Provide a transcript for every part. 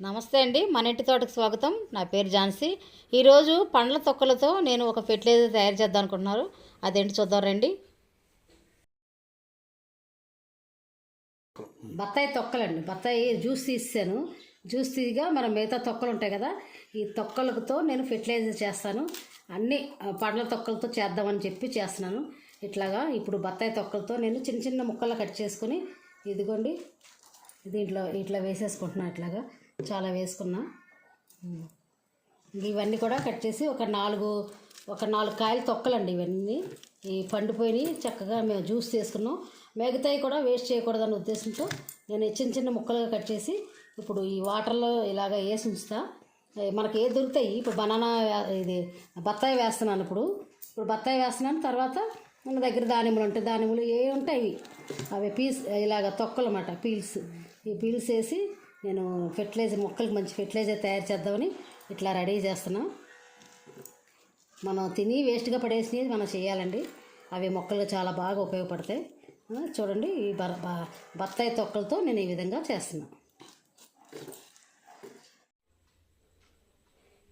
నమస్తే అండి. మన ఇంటి తోటకు స్వాగతం. నా పేరు ఝాన్సీ. ఈరోజు పండ్ల తొక్కలతో నేను ఒక ఫెర్టిలైజర్ తయారు చేద్దాం అనుకుంటున్నారు. అదేంటి చూద్దాం రండి. బత్తాయి తొక్కలండి. బత్తాయి జ్యూస్ తీసాను జ్యూస్ తీగా మన మిగతా తొక్కలు ఉంటాయి కదా ఈ తొక్కలతో నేను ఫెర్టిలైజర్ చేస్తాను. అన్ని పండ్ల తొక్కలతో చేద్దామని చెప్పి చేస్తున్నాను. ఇట్లాగా ఇప్పుడు బత్తాయి తొక్కలతో నేను చిన్న చిన్న ముక్కలు కట్ చేసుకొని ఇదిగోండి దీంట్లో ఇట్లా వేసేసుకుంటున్నాను ఇట్లాగా. చాలా వేసుకున్నా. ఇవన్నీ కూడా కట్ చేసి ఒక నాలుగు ఒక నాలుగు కాయలు తొక్కలండి ఇవన్నీ. ఈ పండిపోయి చక్కగా మేము జ్యూస్ చేసుకున్నాం. మిగతాయి కూడా వేస్ట్ చేయకూడదన్న ఉద్దేశంతో నేను చిన్న చిన్న ముక్కలుగా కట్ చేసి ఇప్పుడు ఈ వాటర్లో ఇలాగ వేసి ఉంచుతా. మనకి ఏది దొరుకుతాయి? ఇప్పుడు బనానా ఇది బత్తాయి వేస్తున్నాను ఇప్పుడు. ఇప్పుడు బత్తాయి వేస్తున్నాను తర్వాత మన దగ్గర దానిమ్మలు ఉంటాయి. దానిమ్మలు ఏ ఉంటాయి? అవి పీస్ ఇలాగ తొక్కలు అన్నమాట పీల్స్. ఈ పీల్స్ వేసి నేను ఫెర్టిలైజర్ మొక్కలకి మంచి ఫెర్టిలైజర్ తయారు చేద్దామని ఇట్లా రెడీ చేస్తున్నాం. మనం తిని వేస్ట్గా పడేసినవి మనం చేయాలండి. అవి మొక్కలు చాలా బాగా ఉపయోగపడతాయి. చూడండి ఈ బ బత్తాయి తొక్కలతో నేను ఈ విధంగా చేస్తున్నా.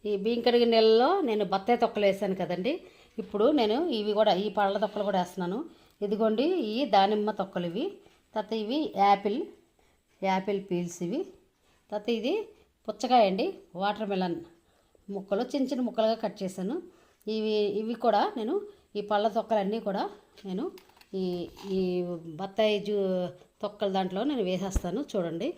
ఈ బీంకడిగి నెలలో నేను బత్తాయి తొక్కలు వేసాను కదండి. ఇప్పుడు నేను ఇవి కూడా ఈ పళ్ళ తొక్కలు కూడా వేస్తున్నాను. ఇదిగోండి ఈ దానిమ్మ తొక్కలు ఇవి. తర్వాత ఇవి యాపిల్ యాపిల్ పీల్స్ ఇవి. తర్వాత ఇది పుచ్చకాయ అండి వాటర్ మెలన్. ముక్కలు చిన్న చిన్న ముక్కలుగా కట్ చేశాను. ఇవి ఇవి కూడా నేను ఈ పళ్ళ తొక్కలన్నీ కూడా నేను ఈ ఈ బత్తాయి జూ తొక్కల దాంట్లో నేను వేసేస్తాను చూడండి.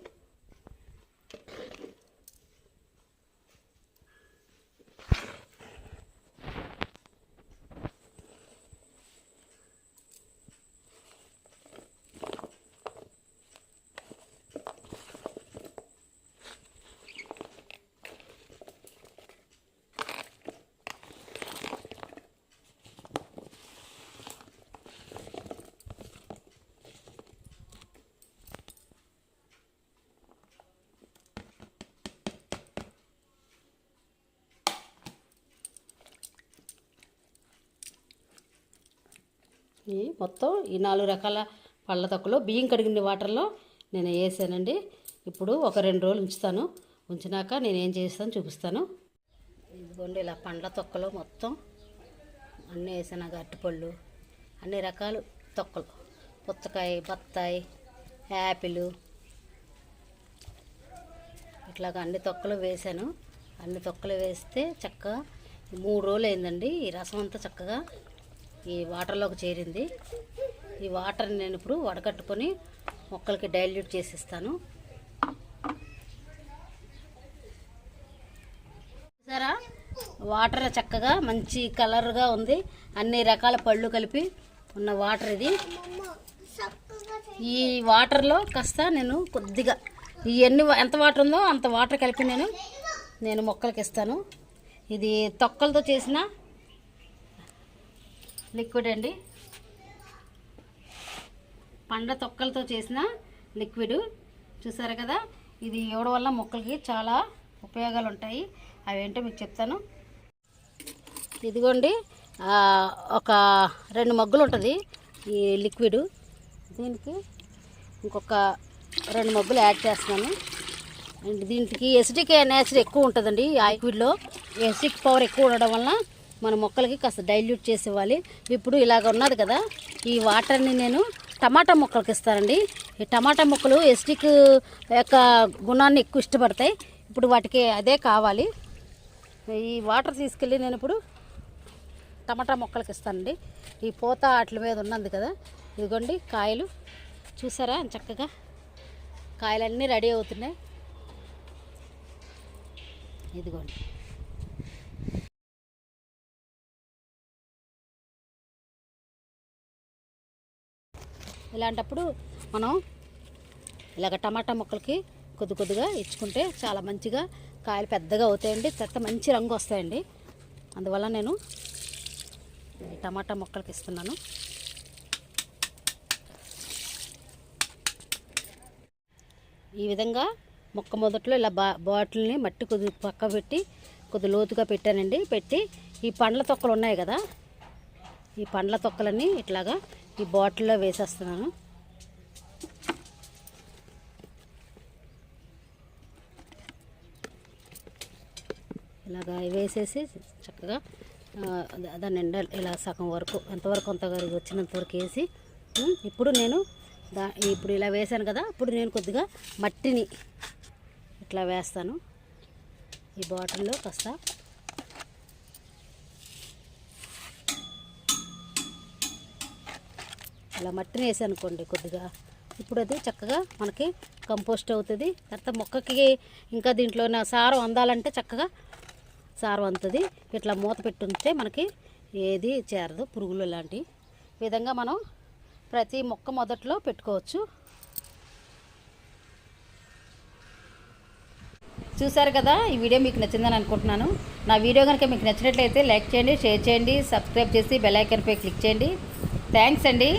మొత్తం ఈ నాలుగు రకాల పళ్ళ తొక్కలు. బియ్యం కడిగిన వాటర్లో నేను వేసానండి. ఇప్పుడు ఒక రెండు రోజులు ఉంచుతాను. ఉంచినాక నేను ఏం చేస్తాను చూపిస్తాను. ఇదిగోండి ఇలా పండ్ల తొక్కలు మొత్తం. అన్నీ వేసాను అరటిపళ్ళు అన్ని రకాలు తొక్కలు. పుచ్చకాయ బత్తాయి యాపిల్. ఇట్లాగా అన్ని తొక్కలు వేసాను. అన్ని తొక్కలు వేస్తే చక్కగా మూడు రోజులు అయిందండి. ఈ రసం అంతా చక్కగా ఈ వాటర్లోకి చేరింది. ఈ వాటర్ని నేను ఇప్పుడు వడకట్టుకొని మొక్కలకి డైల్యూట్ చేసిస్తాను. చూసారా? వాటర్ చక్కగా మంచి కలర్గా ఉంది. అన్ని రకాల పళ్ళు కలిపి ఉన్న వాటర్ ఇది. ఈ వాటర్లో కాస్త నేను కొద్దిగా ఇవన్నీ ఎన్ని ఎంత వాటర్ ఉందో అంత వాటర్ కలిపి నేను నేను మొక్కలకి ఇస్తాను. ఇది తొక్కలతో చేసిన లిక్విడ్ అండి. పండ్ల తొక్కలతో చేసిన లిక్విడ్. చూసారు కదా? ఇది ఇవ్వడం వల్ల మొక్కలకి చాలా ఉపయోగాలు ఉంటాయి. అవేంటో మీకు చెప్తాను. ఇదిగోండి. ఒక రెండు మగ్గులు ఉంటుంది ఈ లిక్విడ్. దీనికి ఇంకొక రెండు మగ్గులు యాడ్ చేస్తున్నాను. అండ్ దీనికి ఎసిటిక్ యాసిడ్ ఎక్కువ ఉంటుందండి ఈ లిక్విడ్లో ఎసిడిక్ పవర్ ఎక్కువ ఉండడం వల్ల మన మొక్కలకి కాస్త డైల్యూట్ చేసేవాలి. ఇప్పుడు ఇలాగ ఉన్నది కదా ఈ వాటర్ని నేను టమాటా మొక్కలకి ఇస్తానండి. ఈ టమాటా మొక్కలు ఎస్టిక్ యొక్క గుణాన్ని ఎక్కువ ఇష్టపడతాయి. ఇప్పుడు వాటికి అదే కావాలి. ఈ వాటర్ తీసుకెళ్ళి నేను ఇప్పుడు టమాటా మొక్కలకి ఇస్తానండి. ఈ పూత వాటి మీద ఉన్నది కదా ఇదిగోండి కాయలు. చూసారా చక్కగా? కాయలన్నీ రెడీ అవుతున్నాయి. ఇదిగోండి. ఇలాంటప్పుడు మనం ఇలాగ టమాటా మొక్కలకి కొద్ది కొద్దిగా ఇచ్చుకుంటే చాలా మంచిగా కాయలు పెద్దగా అవుతాయండి చెత్త మంచి రంగు వస్తాయండి. అందువల్ల నేను టమాటా మొక్కలకి ఇస్తున్నాను. ఈ విధంగా మొక్క మొదట్లో ఇలా బా బాటిల్ని మట్టి కొద్ది పక్క పెట్టి కొద్ది లోతుగా పెట్టానండి. పెట్టి ఈ పండ్ల తొక్కలు ఉన్నాయి కదా ఈ పండ్ల తొక్కలన్నీ ఇట్లాగా ఈ బాటిల్లో వేసేస్తున్నాను. ఇలాగా వేసేసి చక్కగా దాన్ని దా- ఇలా సగం వరకు ఎంతవరకు అంత వచ్చినంత వరకు వేసి ఇప్పుడు నేను దా ఇప్పుడు ఇలా వేసాను కదా ఇప్పుడు నేను కొద్దిగా మట్టిని ఇట్లా వేస్తాను. ఈ బాటిల్లో కాస్త అలా మట్టిని వేసి అనుకోండి కొద్దిగా. ఇప్పుడు అది చక్కగా మనకి కంపోస్ట్ అవుతుంది. తర్వాత మొక్కకి ఇంకా దీంట్లో సారం అందాలంటే చక్కగా సారం అందుతుంది ఇట్లా మూత పెట్టుంటే మనకి ఏది చేరదు పురుగులు లాంటి విధంగా మనం ప్రతి మొక్క మొదట్లో పెట్టుకోవచ్చు. చూసారు కదా ఈ వీడియో మీకు నచ్చిందని అనుకుంటున్నాను. నా వీడియో కనుక మీకు నచ్చినట్లయితే లైక్ చేయండి షేర్ చేయండి సబ్స్క్రైబ్ చేసి బెల్ ఐకన్పై క్లిక్ చేయండి. థ్యాంక్స్ అండి.